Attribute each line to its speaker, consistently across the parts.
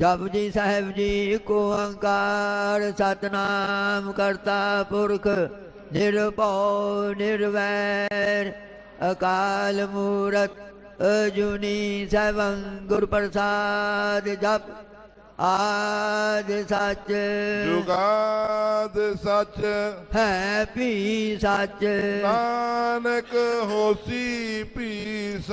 Speaker 1: जप जी साहेब जी को अंकार सतनाम करता पुरख निरपौ निर्वैर अकाल मूरत अजुनी सैवं गुर प्रसाद जप। आद सच।
Speaker 2: जुगाद सच।
Speaker 1: है पी सच।
Speaker 2: नानक होसी।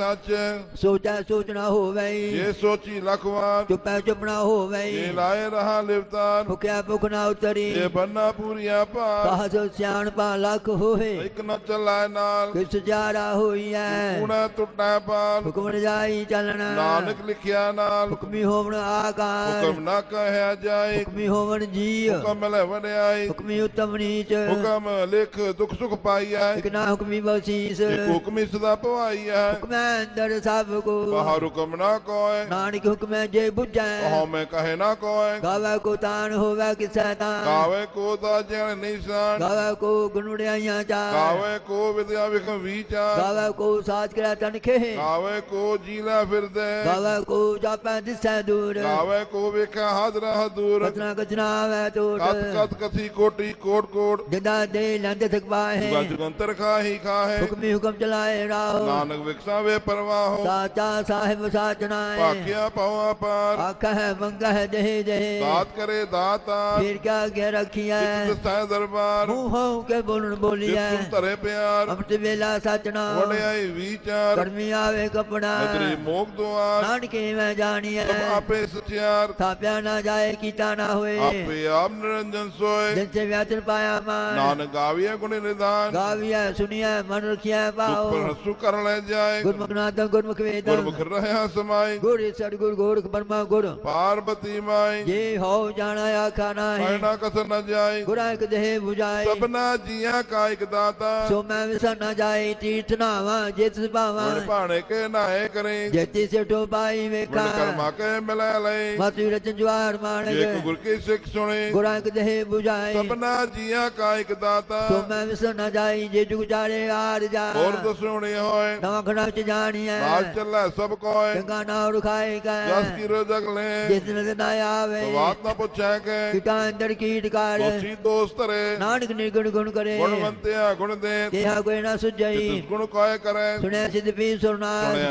Speaker 2: ਸੱਚ।
Speaker 1: ਸੋਚਾ ਸੋਚਣਾ ਹੋਵੇ। ਜੇ
Speaker 2: ਸੋਚੀ ਲਖਵਾਨ
Speaker 1: ਚੁੱਪੈ ਚੁੱਪਣਾ ਹੋਵੇ। ਜੇ
Speaker 2: ਲਾਏ ਰਹਾ ਲਿਵਤਾਨ
Speaker 1: ਭੁਖਿਆ ਭੁਖ ਨਾ ਉਤਰੀ ਜੇ
Speaker 2: ਬੰਨਾ ਪੂਰੀਆਂ ਭਾਰ।
Speaker 1: ਕਹਸ ਸਿਆਣਪਾ ਲੱਖ ਹੋਏ।
Speaker 2: ਇੱਕ ਨ ਚੱਲਾਏ ਨਾਲ।
Speaker 1: ਕਿਸ ਜਾਰਾ ਹੋਈਐ।
Speaker 2: ਕੂਣਾ ਟੁੱਟਾ ਪਾਲ
Speaker 1: ਹੁਕਮ ਜਾਈ ਚੱਲਣਾ। ਨਾਨਕ
Speaker 2: ਲਿਖਿਆ ਨਾਲ।
Speaker 1: ਹੁਕਮੀ ਹੋਵਣ ਆਕਾਰ। ਹੁਕਮ
Speaker 2: ਨਾ ਕਹਿਆ ਜਾਏ।
Speaker 1: ਹੁਕਮੀ ਹੋਵਣ ਜੀ
Speaker 2: ਹੁਕਮ ਲੈ ਵਡਿਆਈ
Speaker 1: ਹੁਕਮੀ ਉਤਮ ਨੀਚ। ਹੁਕਮ
Speaker 2: ਲਿਖ ਦੁਖ ਸੁਖ ਪਾਈਐ। ਇਕ
Speaker 1: ਨਾ ਹੁਕਮੀ ਬਖਸ਼ੀਸ।
Speaker 2: ਹੁਕਮੀ ਸਦਾ ਪਵਾਈਐ
Speaker 1: ਹੁਕਮੈ अंदर सबको। बाहर
Speaker 2: हुक्म ना कोए।
Speaker 1: नानक हुक्म जे बुझे। ओ
Speaker 2: में कहे ना कोए।
Speaker 1: गावे को तान होवे किसे तान गावे
Speaker 2: को दाजन निशान।
Speaker 1: गावे को गुणड़ियाँ जा गावे
Speaker 2: को विद्या विख विचार।
Speaker 1: गावे को साज करे तन खे
Speaker 2: गावे को जीला फिरदे। गावे
Speaker 1: को जापे दिसे दूर।
Speaker 2: गावे को विख हाजर दूर
Speaker 1: कतना कचना आवे दूर कत
Speaker 2: कत कथी कोटी कोट कोट।
Speaker 1: जदा दे लंद थकवा है
Speaker 2: जुगंतर खाही खा है
Speaker 1: हुक्म हुक्म चलाए राहो।
Speaker 2: नानक विकसा परवाहो।
Speaker 1: साचा साहिब साचनाए पाखिया
Speaker 2: पावा पार।
Speaker 1: आखह मंगह जहे जहे। दात
Speaker 2: करे दाता फिर
Speaker 1: क्या के रखिया है?
Speaker 2: दरबार। मुँह
Speaker 1: हो के बोलन बोलिया
Speaker 2: तरे प्यार।
Speaker 1: अमत वेला साचना वड़े
Speaker 2: आई विचार।
Speaker 1: कर्मी आवे कपड़ा। तेरी
Speaker 2: मोक द्वार
Speaker 1: नानके मैं जानिए
Speaker 2: आपे सत्यार
Speaker 1: थाप्या ना जाए कीता ना होए। आपे
Speaker 2: आप निरंजन सोए।
Speaker 1: जिनसे व्याचन पाया मान।
Speaker 2: नानक गाविया गुण निदान।
Speaker 1: गाविया सुनिया मन रखिया पाओ
Speaker 2: सुख कर ले जाए।
Speaker 1: गुरमुखनाथ गुरमुख वेद गुरमुख
Speaker 2: रहे समाई
Speaker 1: गुर सदगुर गोरख ब्रह्मा गुरु।
Speaker 2: पार्वती माई
Speaker 1: ये हो जाना खाना है ना
Speaker 2: कस न जाए
Speaker 1: एक देह बुझाए
Speaker 2: सपना जिया का एक दाता।
Speaker 1: सो मैं विसर न जाए तीर्थ नावा जित पावा।
Speaker 2: पाणे के नाए करे।
Speaker 1: जति से टोपाई वेखा। कर्मा
Speaker 2: के मिला ले।
Speaker 1: मति रचन ज्वार माने एक
Speaker 2: गुर की सिख सुने।
Speaker 1: गुरा एक देह बुझाए
Speaker 2: सपना जिया का एक दाता। सो
Speaker 1: मैं विसर न जाए जे जुग जारे आर जा और
Speaker 2: तो सुने होए।
Speaker 1: नवा खड़ा जानिए आज
Speaker 2: चल रहा है सब
Speaker 1: गए जस
Speaker 2: की रजक ले।
Speaker 1: ना आवे। तो बात
Speaker 2: ना
Speaker 1: किटा अंदर तो
Speaker 2: दोस्त रे।
Speaker 1: नानक ने गुण गुण करे। गुण
Speaker 2: बनते हैं गुण दे।
Speaker 1: तेरा हाँ कोई ना सुजई
Speaker 2: गुण करे।
Speaker 1: सुने सिद्ध पी सुना सुने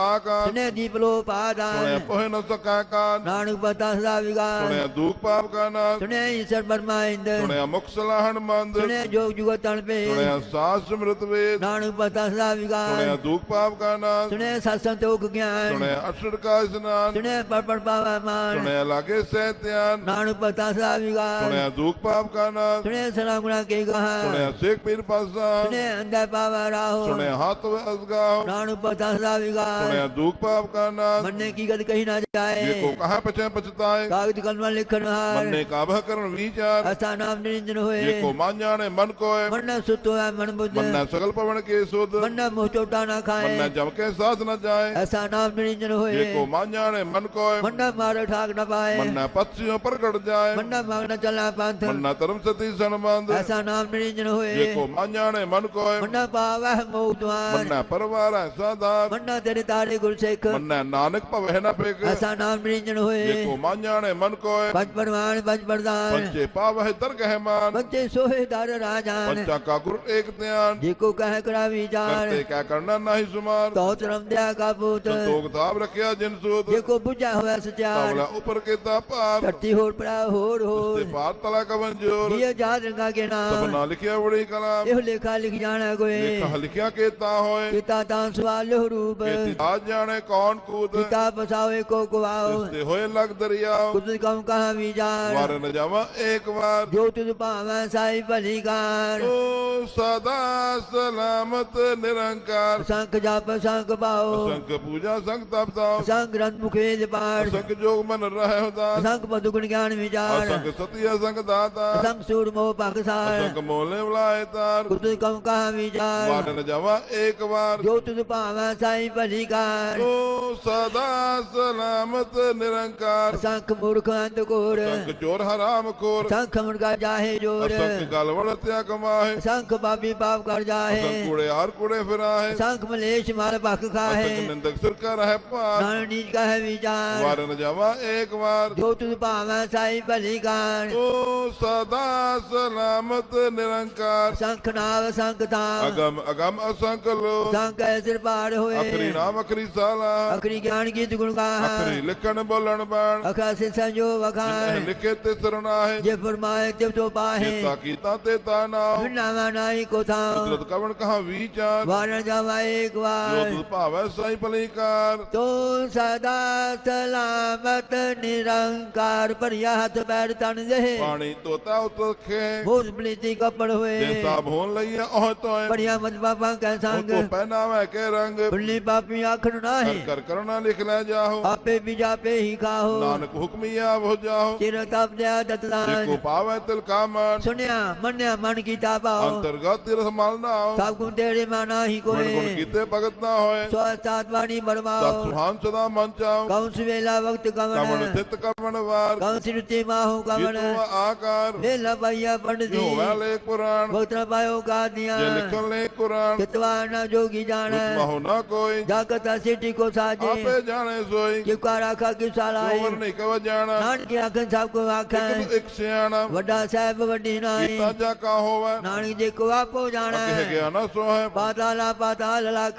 Speaker 2: आका
Speaker 1: सुने दीप लो पादा सुने
Speaker 2: न का
Speaker 1: नानक बता सदा सुने
Speaker 2: दुख पाप का ना
Speaker 1: सुने ईश्वर सुने
Speaker 2: मुख सलाहन मंद। सुने
Speaker 1: जोग पे। सुने
Speaker 2: सास वे
Speaker 1: नानक बता सदा सुने
Speaker 2: दुख पाप साहब का नाम।
Speaker 1: सुने सत्संग योग ज्ञान। सुने
Speaker 2: अष्ट का स्नान।
Speaker 1: सुने पर्पण पावा मान। सुने
Speaker 2: लागे से ध्यान।
Speaker 1: नानक पता साहब का सुने
Speaker 2: दुख पाप का नाम।
Speaker 1: सुने सना गुना के कहा सुने
Speaker 2: सिख पीर पासा सुने
Speaker 1: अंधा पावा राहो। सुने
Speaker 2: हाथ असगा
Speaker 1: नानक पता साहब का सुने
Speaker 2: दुख पाप का नाश
Speaker 1: मरने की गत कही ना जाए। ये को
Speaker 2: कहाँ पछे पछताए।
Speaker 1: कागज़ कलम लिखन हार। मरने
Speaker 2: का भय करण विचार
Speaker 1: असा नाम निरंजन होए। ये को
Speaker 2: मान जाने मन को
Speaker 1: मन सुतो है मन बुद्ध मन
Speaker 2: सकल पवन के सुध
Speaker 1: मन मोह चोटा ना खाए। मैं
Speaker 2: जम के साथ न जाए।
Speaker 1: ऐसा नाम निरंजन होए। को
Speaker 2: मान मन को मन्ना
Speaker 1: मारे ठाक न पाए। मन्ना
Speaker 2: पक्षियों पर कट जाए।
Speaker 1: मन्ना मांगना चला पंथ मन्ना
Speaker 2: धर्म सती सनबंध ऐसा
Speaker 1: नाम निरंजन होए। ये को
Speaker 2: मान मन को मन्ना
Speaker 1: पावे मोद्वान मन्ना
Speaker 2: परवार है सदा
Speaker 1: मन्ना तेरे तारे गुरसेख।
Speaker 2: मन्ना नानक पवे न पेक ऐसा
Speaker 1: नाम निरंजन होए। ये को
Speaker 2: मान मन को
Speaker 1: पंच परवान पंच प्रदान पंचे
Speaker 2: पावे दर्ग है मान
Speaker 1: पंचे सोहे दर राजान। पंचा
Speaker 2: का गुरु एक ध्यान
Speaker 1: जी को कह करावी जान। करते
Speaker 2: क्या करना नहीं ਸਮਾਨ
Speaker 1: ਕਹੋ ਚਰਮ ਦਿਆ ਕਾ ਪੂਤ ਸੰਤੋਖ
Speaker 2: ਤਾਪ ਰੱਖਿਆ ਜਿਨ ਸੋਤ ਦੇਖੋ
Speaker 1: ਬੁਝਾ ਹੋਇਆ ਸਚਾਰ ਤਵਲਾ
Speaker 2: ਉਪਰ ਕੀਤਾ ਭਾਰ ਧਰਤੀ
Speaker 1: ਹੋਰ ਪੜਾ ਹੋਰ ਹੋਰ ਤੇ
Speaker 2: ਭਾਰ ਤਲਾ ਕਵਨ ਜੋਰ
Speaker 1: ਇਹ ਜਾਤ ਰੰਗਾ ਕੇ ਨਾਮ ਸਭਨਾ
Speaker 2: ਲਿਖਿਆ ਬੜੀ ਕਲਾਮ
Speaker 1: ਇਹ ਲੇਖਾ ਲਿਖ ਜਾਣਾ ਕੋਈ ਲੇਖਾ
Speaker 2: ਲਿਖਿਆ ਕੀਤਾ ਹੋਏ
Speaker 1: ਕੀਤਾ ਤਾਂ ਸਵਾਲ ਰੂਪ ਕੀਤਾ
Speaker 2: ਜਾਣੇ ਕੌਣ ਕੂਦ
Speaker 1: ਕੀਤਾ ਬਸਾਵੇ ਕੋ ਗਵਾਓ
Speaker 2: ਤੇ ਹੋਏ ਲਗ ਦਰਿਆਓ
Speaker 1: ਕੁਝ ਕਮ ਕਹਾ ਵੀ ਜਾਣ ਵਾਰ
Speaker 2: न जावा एक बार
Speaker 1: जो तुझ पावे साई भलीगार
Speaker 2: ओ सदा सलामत निरंकार
Speaker 1: संख ताप संग पाओ।
Speaker 2: संग पूजा संग तप ताप
Speaker 1: संग ग्रंथ मुखेज पाठ संग
Speaker 2: जोग मन रहे होता
Speaker 1: संग मधुगुण ज्ञान विचार। संग
Speaker 2: सत्य संग दाता।
Speaker 1: संग सूर मोह पाकसार संग
Speaker 2: मोले बुलाए तार।
Speaker 1: कुछ कम का विचार। वाटन
Speaker 2: जावा एक बार
Speaker 1: जो तुद पावा साई परिकार तो
Speaker 2: सदा सलामत निरंकार।
Speaker 1: संख मूर्ख अंत कोर संख
Speaker 2: चोर हराम कोर
Speaker 1: संख मुर्गा जाहे ज़ोर। संख
Speaker 2: गलवड़ त्याग माहे।
Speaker 1: संख बाबी पाप कर जाहे संख
Speaker 2: कूड़े हर कूड़े फिराहे।
Speaker 1: संख मलेश शुमार पख का है।
Speaker 2: तकसर का है पार।
Speaker 1: नानी का है विचार। वार
Speaker 2: न जावा एक बार
Speaker 1: जो तू पावा साई भली कार
Speaker 2: ओ सदा सलामत निरंकार।
Speaker 1: संख नाव संख ताम
Speaker 2: अगम अगम असंख लो
Speaker 1: संख ऐसे पार हुए। अखरी
Speaker 2: नाम अखरी साला।
Speaker 1: अखरी ज्ञान की गुण का अखरी
Speaker 2: लिखन बोलन बाण।
Speaker 1: अखा से संजो वखान
Speaker 2: लिखे ते सरना है
Speaker 1: जे फरमाए ते तो पाहे
Speaker 2: ताकीता ते ताना
Speaker 1: नावा। नाई को था
Speaker 2: कवन कहा विचार।
Speaker 1: वार जावा एक एकवार
Speaker 2: जो
Speaker 1: तू सदा सलामत निरंकार पर हाथ पैर तन
Speaker 2: पानी तोता
Speaker 1: प्रीति कपड़ हुए।
Speaker 2: भूल तो बढ़िया
Speaker 1: मत बाबा तो
Speaker 2: पहनावे के रंग।
Speaker 1: पापी
Speaker 2: कर लिख ले जाओ।
Speaker 1: आपे ही नानक
Speaker 2: हो जाओ।
Speaker 1: को
Speaker 2: पावे तिल का मन।
Speaker 1: सुनिया मन्या मन की ताबा
Speaker 2: अंतर्गत
Speaker 1: सब गुण तेरे माना ही कोई।
Speaker 2: ਨਾ ਹੋ ਸਭ ਗੁਣ ਤੇਰੇ ਮਾਨਾ ਹੀ ਗੁਣ ਗੁਣ ਕੋਏ ਕੀਤੇ ਭਗਤ ਨਾ ਹੋਏ
Speaker 1: ਸਵਸਤਾਤ ਬਾਣੀ ਸਤ ਬਰਮਾਓ
Speaker 2: ਸੁਹਾਨ ਸਦਾ ਮਨ ਚਾਓ
Speaker 1: ਕੌਣ ਵੇਲਾ ਵਕਤ ਕਵਣ ਕਵਣ
Speaker 2: ਥਿਤ ਕਵਣ ਵਾਰ
Speaker 1: ਕੌਣ ਸਿਰਤੇ ਮਾਹੋ ਕਵਣ ਜਿਤੂ
Speaker 2: ਆਕਾਰ
Speaker 1: ਵੇਲਾ ਪਾਈਆ ਪੰਡਤੀ ਜੋ ਵਾਲੇ
Speaker 2: ਕੁਰਾਨ
Speaker 1: ਵਕਤ ਨ ਪਾਇਓ ਕਾ ਦੀਆਂ ਜੇ ਲਿਖਣ
Speaker 2: ਲੈ ਕੁਰਾਨ
Speaker 1: ਕਿਤਵਾ ਨ ਜੋਗੀ ਜਾਣ
Speaker 2: ਮਹੁ ਨਾ ਕੋਈ
Speaker 1: ਜਾਕਤਾ ਸਿਟੀ ਕੋ ਸਾਜੇ ਆਪੇ
Speaker 2: ਜਾਣੇ ਸੋਈ
Speaker 1: ਕਿ ਕਾ ਰਾਖਾ ਕਿ ਸਾਲਾਈ ਜੋਵਰ
Speaker 2: ਨਹੀਂ ਕਵ ਜਾਣਾ
Speaker 1: ਨਾਨਕ ਆਖਣ ਸਭ ਕੋ ਆਖਾਂ ਇੱਕ
Speaker 2: ਇੱਕ ਸਿਆਣਾ
Speaker 1: ਵੱਡਾ ਸਾਹਿਬ ਵੱਡੀ ਨਾਈ ਕੀਤਾ
Speaker 2: ਜਾ ਕਾ ਹੋਵੇ
Speaker 1: ਨਾਨਕ ਜੇ ਕੋ ਆਪੋ ਜਾਣਾ ਅਕਿਹ ਗਿਆ
Speaker 2: ਨਾ ਸੋਹੈ
Speaker 1: ਪਾਤਾਲਾ ਪਾਤਾਲ ਲਖ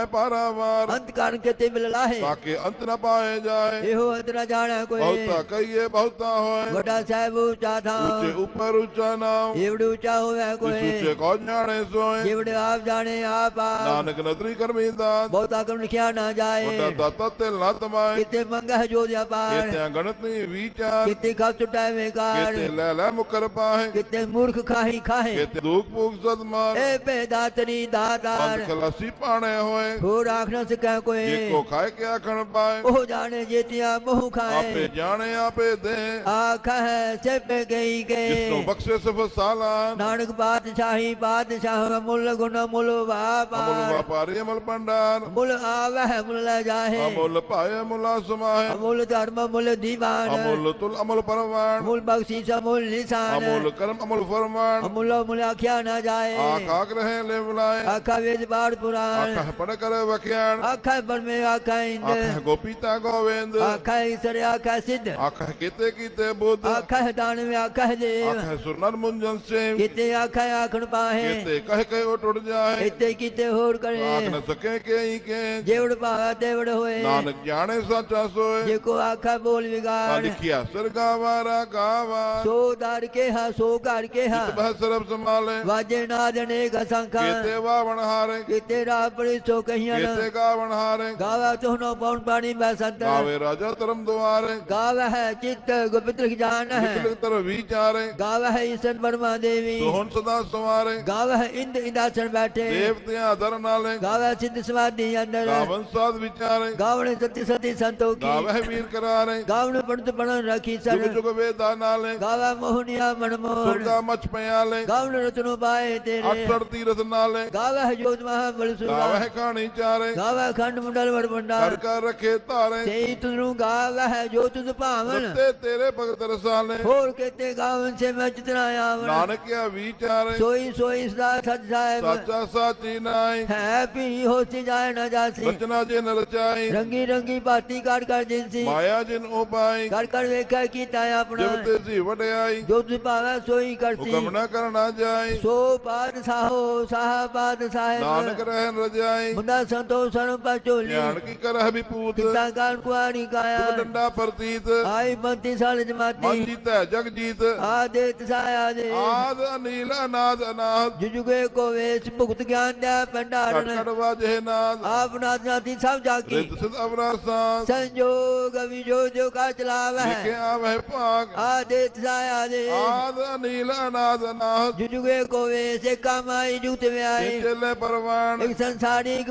Speaker 2: है पारावार
Speaker 1: अंत कारण कहते मिलला है।
Speaker 2: ताकि अंत न पाए जाए।
Speaker 1: ये हो अंत न जाने कोई। बहुता
Speaker 2: कहिए बहुता हो
Speaker 1: बड़ा साहब ऊँचा था। ऊँचे
Speaker 2: ऊपर ऊँचा ना
Speaker 1: एवड़े ऊँचा होवे कोई। ऊँचे
Speaker 2: कौन जाने सोए?
Speaker 1: एवड़े आप जाने आप नानक
Speaker 2: नदरी कर दा
Speaker 1: बहुता करम लिखया ना जाए। बड़ा
Speaker 2: दाता ते ना तमाए।
Speaker 1: कितने मंगा है जो दिया पार। कितने
Speaker 2: गणत नहीं विचार।
Speaker 1: कितने खा चुटा है बेकार।
Speaker 2: कितने ले मुकर पाए।
Speaker 1: कितने मूर्ख खाही खाहे।
Speaker 2: कितने दुख भूख सदमा
Speaker 1: ए बेदातरी दादार।
Speaker 2: खलासी पाने होए। ਖਲਾਸੀ ਪਾਣੇ ਹੋਏ
Speaker 1: ਹੋਰ ਆਖ ਨਾ ਸਕੈ ਜੇ ਕੋਈ ਕੋ
Speaker 2: ਖਾਏ ਕੇ ਆਖਣ ਪਾਏ
Speaker 1: ਉਹ ਜਾਣੇ ਜੇਤਿਆ ਮੋਹ ਆਪੇ ਖਾਏ
Speaker 2: ਜਾਣੇ ਆਪੇ ਦੇ
Speaker 1: ਆਖ ਹੈ ਸਭ ਗਈ ਜਿਸ ਨੂੰ ਗਏ
Speaker 2: ਬਖਸ਼ੇ ਸਫ ਸਾਲਾਨ
Speaker 1: ਨਾਨਕ ਬਾਦਸ਼ਾਹੀ ਬਾਦਸ਼ਾਹ ਮੁੱਲ ਗੁਣ ਮੁੱਲ ਅਮੁਲ ਵਾਪਾਰ
Speaker 2: ਵਪਾਰੀ ਅਮਲ ਪੰਡਾਰ
Speaker 1: ਮੁੱਲ ਆਵਹਿ ਮੁੱਲ ਲੈ ਜਾਹੇ ਅਮੁਲ
Speaker 2: ਭਾਏ ਮੁਲਾ ਸਮਾਏ
Speaker 1: ਅਮੁੱਲ ਧਰਮ ਮੁੱਲ ਦੀਵਾਨ ਅਮੁਲ
Speaker 2: ਤੁਲ ਅਮੁਲ ਪਰਵਾਨ
Speaker 1: ਮੁੱਲ ਬਖਸ਼ੀ ਸਮੁੱਲ ਨਿਸ਼ਾਨ ਅਮੁਲ
Speaker 2: ਕਰਮ ਅਮੁਲ ਫਰਮਾਨ
Speaker 1: ਅਮੁੱਲ ਮੁੱਲ ਆਖਿਆ ਨਾ ਜਾਏ ਆਖ
Speaker 2: ਆਖ ਰਹੇ ਲੈ ਬੁਲਾਏ
Speaker 1: ਆਖਾ ਵੇਦ ਬਾੜ ਪੁਰਾਣ
Speaker 2: ਆਖ ਪੜ कर वख्याण।
Speaker 1: आखा बड़मे आखा इंद आखा
Speaker 2: गोपीता गोविंद। आखा
Speaker 1: ईश्वर आखा सिद्ध।
Speaker 2: आखा किते किते बुद्ध। आखा
Speaker 1: दान में आखा देव आखा
Speaker 2: सुरनर मुंजन से
Speaker 1: किते आखा आखण पाहे। किते
Speaker 2: कह के टूट जाए।
Speaker 1: किते किते होर करे। आख
Speaker 2: न सके के ही के
Speaker 1: जेवड़ पावा तेवड़ होए। नानक
Speaker 2: जाने सच्चा सोए।
Speaker 1: जेको आखा बोल विगाड़। हाँ,
Speaker 2: लिखिया सर गावारा गावा।
Speaker 1: सो दार के हा सो कर के हा
Speaker 2: बस सर्व संभाले।
Speaker 1: वाजे नाद नेक असंख्य। किते
Speaker 2: वावण हारे।
Speaker 1: किते रापड़ी सोक कहियन
Speaker 2: गावणहारे
Speaker 1: गावे तुहनो पौन पानी में संत गावे
Speaker 2: राजा धर्म दुआरे
Speaker 1: गावे है चित गोपित्र की जान है
Speaker 2: तर विचारे
Speaker 1: गावे है ईश्वर वर्मा देवी सोहन
Speaker 2: सदा सुवारे
Speaker 1: गावे है इंद इंदासन बैठे
Speaker 2: देवतियाँ धर नाले
Speaker 1: गावे सिद्ध समाधि अंदर गावन
Speaker 2: साध विचारे
Speaker 1: गावणे सती सती संतों की गावे
Speaker 2: वीर करारे
Speaker 1: गावणे पंडित पणन रखी सर
Speaker 2: जुग वेदा नाले
Speaker 1: गावे मोहनिया मनमोहन दुर्गा
Speaker 2: मच पयाले
Speaker 1: गावणे रत्नो पाए तेरे अक्षर
Speaker 2: तीर्थ नाले
Speaker 1: गावे है जोत महा बल सुरा गावे है
Speaker 2: कहानी ਖਾਣੀ ਚਾਰੇ।
Speaker 1: ਗਾਵਾ ਖੰਡ ਮੁੰਡਲ ਕਰ ਭੰਡਾਰ
Speaker 2: ਕਰ ਰਖੇ ਧਾਰੇ।
Speaker 1: ਸਹੀ ਤੁਨੂੰ ਗਾਵਾ ਹੈ ਜੋ ਤੁਧ ਭਾਵਨ। ਰਤੇ
Speaker 2: ਤੇਰੇ ਭਗਤ ਰਸਾਲੇ।
Speaker 1: ਹੋਰ ਕਹਤੇ ਗਾਵਨ ਸੇ ਮੈਂ ਜਿਤਨਾ ਆਵਨ
Speaker 2: ਨਾਨਕ ਆ ਵਿਚਾਰੇ
Speaker 1: ਸੋਈ ਸੋਈ ਸਦਾ ਸਤ ਸਾਹਿਬ।
Speaker 2: ਸਾਚਾ ਸਾਚੀ ਨਾਈ।
Speaker 1: ਹੈ ਪੀ ਹੋਸੀ ਜਾਏ ਨਾ ਜਾਸੀ।
Speaker 2: ਰਚਨਾ ਜੇ ਨ ਰਚਾਈ।
Speaker 1: ਰੰਗੀ ਰੰਗੀ ਬਾਤੀ ਕਾੜ ਕਰ ਜਿੰਸੀ
Speaker 2: ਮਾਇਆ ਜਿਨ ਉਪਾਈ
Speaker 1: ਕਰ ਕਰ ਵੇਖਿਆ ਕੀਤਾ ਆਪਣਾ। ਜਿਵ
Speaker 2: ਤੇ ਸੀ ਵਡਿਆਈ।
Speaker 1: ਜੋ ਤੁ ਭਾਵੈ ਸੋਈ ਕਰਤੀ ਹੁਕਮ
Speaker 2: ਨਾ ਕਰਨਾ ਜਾਏ
Speaker 1: ਸੋ ਬਾਦ ਸਾਹੋ ਸਾਹ ਬਾਦ ਸਾਹਿਬ। ਨਾਨਕ
Speaker 2: ਰਹਿਨ ਰਜਾਈ।
Speaker 1: चिंता संतोषण का चोली।
Speaker 2: की कर विपूत पिता?
Speaker 1: कान कुआरी काया
Speaker 2: डंडा प्रतीत।
Speaker 1: आई मंती साल जमाती।
Speaker 2: मंजीत जग जीत
Speaker 1: आदित सायादे आद
Speaker 2: अनिल अनाद अनाद।
Speaker 1: जुजुगे को वेश मुक्त ज्ञान दया भंडारण।
Speaker 2: कड़वा जह नाद।
Speaker 1: आप नाथ नाथी सब जाकी।
Speaker 2: सिद्ध अवरासान
Speaker 1: संजोग विजोग जो का चलावे लिखे
Speaker 2: आवे पाक
Speaker 1: आदित सायादे आद
Speaker 2: अनिल अनाद अनाद।
Speaker 1: जुजुगे को वेश कमाई जुत में आई।
Speaker 2: चले परवान। एक
Speaker 1: संसारिक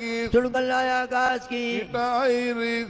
Speaker 2: की।
Speaker 1: चुड़कलाया आकाश की।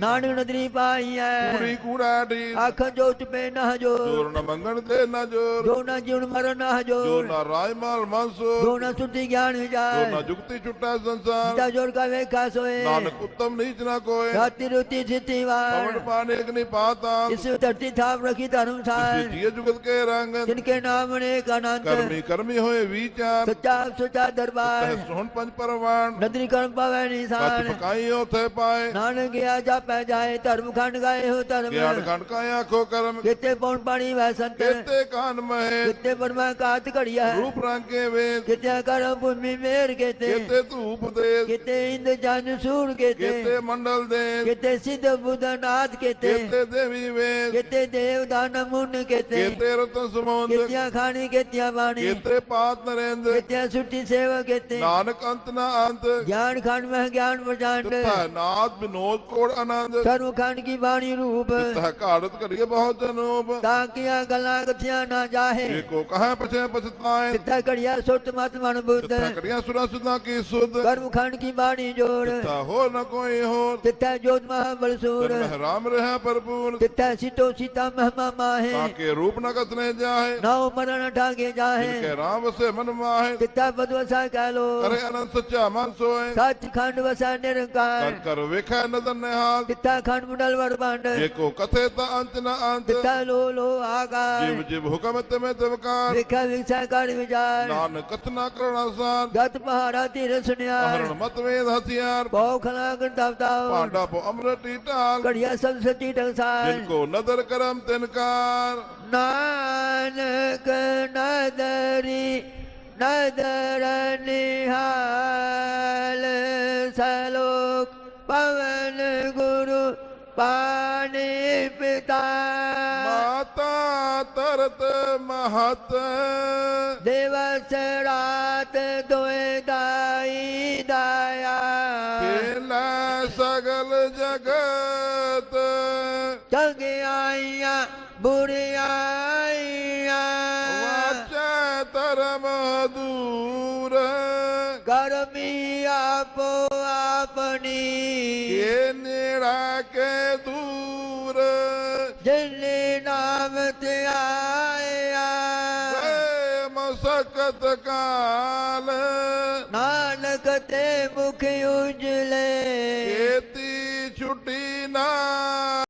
Speaker 2: नानी
Speaker 1: नदरी पाई है। पूरी
Speaker 2: कुड़ाड़ी।
Speaker 1: आख जोत पे न जो ज़ोर
Speaker 2: न मंगन दे न जो जो
Speaker 1: न जीवन मरण न जो जो न
Speaker 2: राय माल मानसो जो
Speaker 1: न सुती ज्ञान विचार। जो न
Speaker 2: जुक्ति छुट्टा संसार। जा
Speaker 1: ज़ोर का वे खास होए नानक
Speaker 2: उत्तम नीच न कोई
Speaker 1: राति रुति जिति वार। पवन
Speaker 2: पाने अग्नि पाता। इस
Speaker 1: धरती थाप रखी धर्म सार।
Speaker 2: ये जुगत के रंग।
Speaker 1: जिनके नाम अनेक अनंत। कर्मी
Speaker 2: कर्मी होए विचार।
Speaker 1: सच्चा सच्चा दरबार।
Speaker 2: सोहन पंच परवान
Speaker 1: नदरी कर्म पावे ਨਦਰੀ ਕਰਮ ਪਾਵੈ ਕੱਚ ਨਿਸ਼ਾਨ
Speaker 2: ਪਕਾਈ ਉਥੇ ਪਾਏ
Speaker 1: ਨਾਨਕ ਗਿਆ ਜਾਪੈ ਜਾਏ ਧਰਮ ਖੰਡ ਗਾਏ ਹੋ ਗਿਆਨ ਧਰਮ
Speaker 2: ਖੰਡ ਕਾ ਆਖੋ ਕਰਮ
Speaker 1: ਕਿਤੇ ਪੌਣ ਪਾਣੀ ਵੈ ਸੰਤ ਕੇਤੇ
Speaker 2: ਕਾਨ ਮਹਿ
Speaker 1: ਕਿਤੇ ਪਰਮਾ ਕਾਤ ਘੜੀਆ ਰੂਪ
Speaker 2: ਰੰਗ ਕੇ ਵੇਦ
Speaker 1: ਕਿਤੇ ਕਰਮ ਭੂਮੀ ਮੇਰ ਕਿਤੇ ਕੇਤੇ
Speaker 2: ਧੂਪ ਦੇ
Speaker 1: ਕਿਤੇ ਇੰਦ ਜਨ ਸੂਰ ਕਿਤੇ ਕੇਤੇ
Speaker 2: ਮੰਡਲ ਦੇ
Speaker 1: ਕਿਤੇ ਸਿੱਧ ਬੁੱਧ ਨਾਥ ਕਿਤੇ ਕੇਤੇ
Speaker 2: ਦੇਵੀ ਵੇਦ
Speaker 1: ਕਿਤੇ ਦੇਵ ਦਾਨ ਮੁੰਨ ਕਿਤੇ ਕੇਤੇ
Speaker 2: ਰਤਨ ਸਮੁੰਦ ਕਿਤਿਆਂ
Speaker 1: ਖਾਣੀ ਕਿਤਿਆਂ ਬਾਣੀ ਕੇਤੇ
Speaker 2: ਪਾਤ ਨਰੇਂਦ
Speaker 1: ਕਿਤਿਆਂ ਸੁੱਟੀ ਸੇਵਾ ਕਿਤੇ
Speaker 2: ਨਾਨਕ ਅੰਤ ਨਾ ਅੰਤ
Speaker 1: ਗਿਆਨ ਖੰਡ मह ज्ञान प्रचंड
Speaker 2: नाथ विनोद कोड़ आनंद।
Speaker 1: सरु खंड की बाणी रूप।
Speaker 2: घाड़त करिए बहुत जनूप
Speaker 1: ताकिया गला कथिया ना जाहे।
Speaker 2: को कहा पछे पछताए।
Speaker 1: सिद्धा करिया सुत मत मन बुद्ध करिया
Speaker 2: सुरा सुधा की सुध।
Speaker 1: सरु खंड की बाणी जोड़।
Speaker 2: हो न कोई हो
Speaker 1: तिथा जोत महाबल सूर।
Speaker 2: राम रहा भरपूर तिथा
Speaker 1: सीतो सीता महमा माहे।
Speaker 2: के रूप न कसने जाहे।
Speaker 1: नौ मरण ठागे जाहे।
Speaker 2: राम से मन माहे।
Speaker 1: तिथा बदवसा कह अरे
Speaker 2: अनंत सच्चा मन सोए
Speaker 1: सच खंड वसा निरंकार।
Speaker 2: कर वेखा नज़र निहाल
Speaker 1: पिता खंड मुंडल वर बांड।
Speaker 2: एको कथे त अंत न अंत। पिता
Speaker 1: लो लो आगा जीव
Speaker 2: जीव हुक्म ते में तवकार
Speaker 1: देखा विचार कर विचार।
Speaker 2: नान कतना करण आसान।
Speaker 1: गत पहाड़ा ती सुनिया हरण
Speaker 2: मत में हथियार।
Speaker 1: बहु खला गन दावदाव पांडा
Speaker 2: पो अमृत टीटाल
Speaker 1: कड़िया सब सती टंसार जिनको
Speaker 2: नज़र करम तिनकार
Speaker 1: नानक नदरी नदर निहाल। ਸਲੋਕ ਪਵਨ ਗੁਰੂ ਪਾਣੀ ਪਿਤਾ
Speaker 2: ਮਾਤਾ ਤਰਤ ਮਹਤ
Speaker 1: ਦਿਵਸ ਰਾਤ ਦੋਇ ਦਾਈ ਦਾਇਆ
Speaker 2: ਖੇਲਾ ਸਗਲ ਜਗਤ
Speaker 1: ਚੰਗਿਆਈਆਂ ਬੁਰਿਆਈਆਂ ધર્મી આપો આપની
Speaker 2: એને રાખે દૂર
Speaker 1: જેને નામ તે આયા
Speaker 2: મસકત કાલ
Speaker 1: નાનક તે મુખ ઉજલે